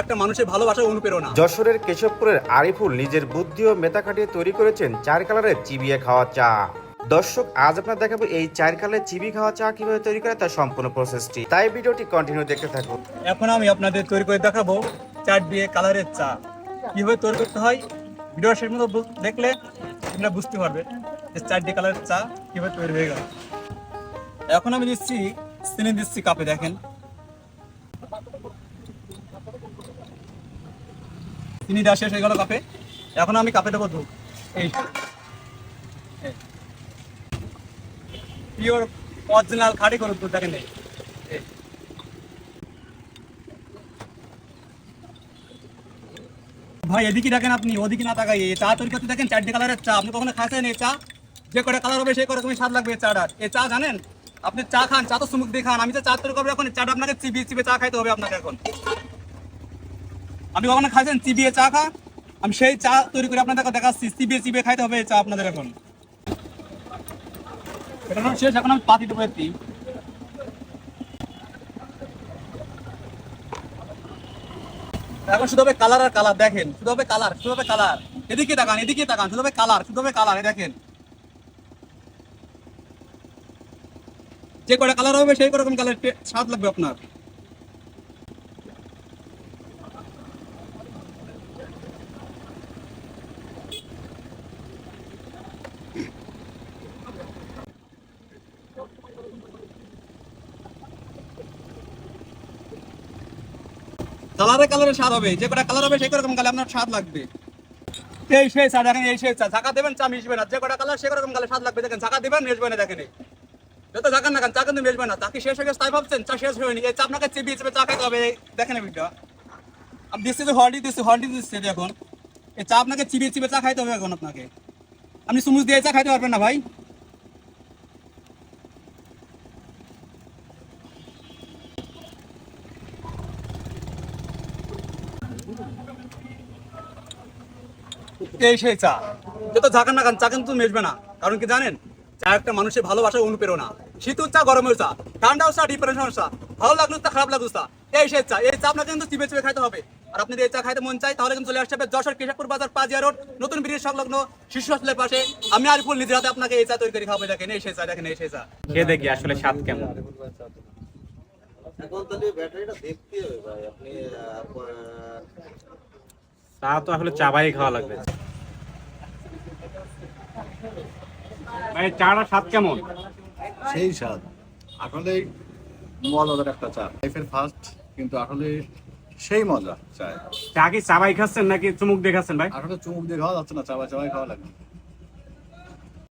একটা মানুষের ভালোবাসা অনুপ্রেরণা। যশোরের কেশবপুরের আরিফুল নিজের বুদ্ধি ও মেধা খাটিয়ে তৈরি করেছেন চার কালারের চিবিয়ে খাওয়া চা। দর্শক আজ আপনার দেখাবো এই চার কালারের চিবি খাওয়া চা কীভাবে তৈরি করে তার সম্পূর্ণ প্রসেসটি তাই ভিডিওটি কন্টিনিউ দেখতে থাকুন। এখন আমি আপনাদের তৈরি করে দেখাবো চার দিয়ে কালারের চা। কীভাবে তৈরি করতে হয়? ভিডিও শেষ মতো দেখলে আপনারা বুঝতে পারবে যে চার দিয়ে কালারের চা কীভাবে তৈরি হয়ে গেল। এখন আমি দিচ্ছি চিনি দিচ্ছি কাপে দেখেন। চিনি দেওয়া শেষ হয়ে গেল কাপে। এখন আমি কাপে দেবো দুধ এই। পিওর অরিজিনাল করে দুধ, দেখেন। ভাই, এদিকে দেখেন আপনি, ওদিকে না তাকাই। চা তৈরি করতে দেখেন চারটে কালারের চা। আপনি কখনো খাইছেন এই চা? যে কটা কালার হবে, সেই করে তুমি স্বাদ লাগবে চাটার। এই চা জানেন? আপনি চা খান, চা তো সুমুখ দিয়ে খান। আমি তো চা তৈরি করব এখন চাটা আপনাকে চিবিয়ে চিবিয়ে চা খাইতে হবে আপনাকে এখন। আপনি কখনো খাইছেন? চিবিয়ে চা খা। আমি সেই চা তৈরি করে আপনাদের দেখাচ্ছি। চিবিয়ে চিবিয়ে খাইতে হবে চা আপনাদের এখন। এটা শেষ, এখন আমি পাতি এখন শুধু হবে কালার আর কালার, দেখেন। শুধু হবে কালার, শুধু হবে কালার। এদিকে তাকান এদিকে তাকান, শুধু হবে কালার, শুধু হবে কালার দেখেন। যে কটা কালার হবে, সেই রকম কালার স্বাদ লাগবে আপনার। কালারে কালারে স্বাদ হবে, যে কটা কালার হবে সেই রকম কালার আপনার স্বাদ লাগবে। এই সেই চা দেখেন এই সেই চা ঝাঁকা দেবেন, চা মিশবে না। যে কটা কালার সে রকম কালার স্বাদ লাগবে। দেখেন, ঝাঁকা দেবেন, মিশবে না, দেখেন। যত ঝাঁকান না কেন চা কিন্তু মিশবে না। চা কি শেষ হয়ে গেছে তাই ভাবছেন? চা শেষ হয়নি। এই চা আপনাকে চিবিয়ে চিবিয়ে চা খাইতে হবে। দেখেন ভিডিও আমি দিচ্ছি তো হলডি দিচ্ছি হলডি দিচ্ছি এখন এই চা আপনাকে চিবিয়ে চিবিয়ে চা খাইতে হবে এখন আপনাকে। আপনি সুমুজ দিয়ে চা খাইতে পারবেন না ভাই। এই সেই চা। যত ঝাঁকান না খান চা কিন্তু মেশবে না। কারণ কি জানেন? চা একটা মানুষের ভালোবাসার অনুপ্রেরণা। শীতের চা গরমের চা। ঠান্ডাও চা ডিপ্রেশন চা। ভালো লাগল চা খারাপ লাগল চা এই সেই চা। এই চা আপনাকে কিন্তু চিপে চিপে খাইতে হবে। আর আপনি এই চা খাইতে মন চাই তাহলে কিন্তু চলে আসতে হবে যশোর কেশবপুর বাজার পাজিয়া রোড নতুন ব্রিজ সংলগ্ন শিশু পাশে। আমি আরিফুল নিজের হাতে আপনাকে এই চা তৈরি করে খাব দেখেন এই সেই চা দেখেন এই সেই চা। খেয়ে দেখি আসলে স্বাদ কেমন। এখন তাহলে ব্যাটারিটা দেখতে হবে ভাই। আপনি চা তো আসলে চাবাই খাওয়া লাগবে। ভাই চাটা স্বাদ কেমন? সেই স্বাদ। আসলে মজাদার একটা চা। লাইফের ফার্স্ট কিন্তু আসলে সেই মজা চায় চা কি চাবাই খাচ্ছেন নাকি চুমুক দিয়ে খাচ্ছেন ভাই? আসলে চুমুক দিয়ে খাওয়া যাচ্ছে না চাবাই চাবাই খাওয়া লাগে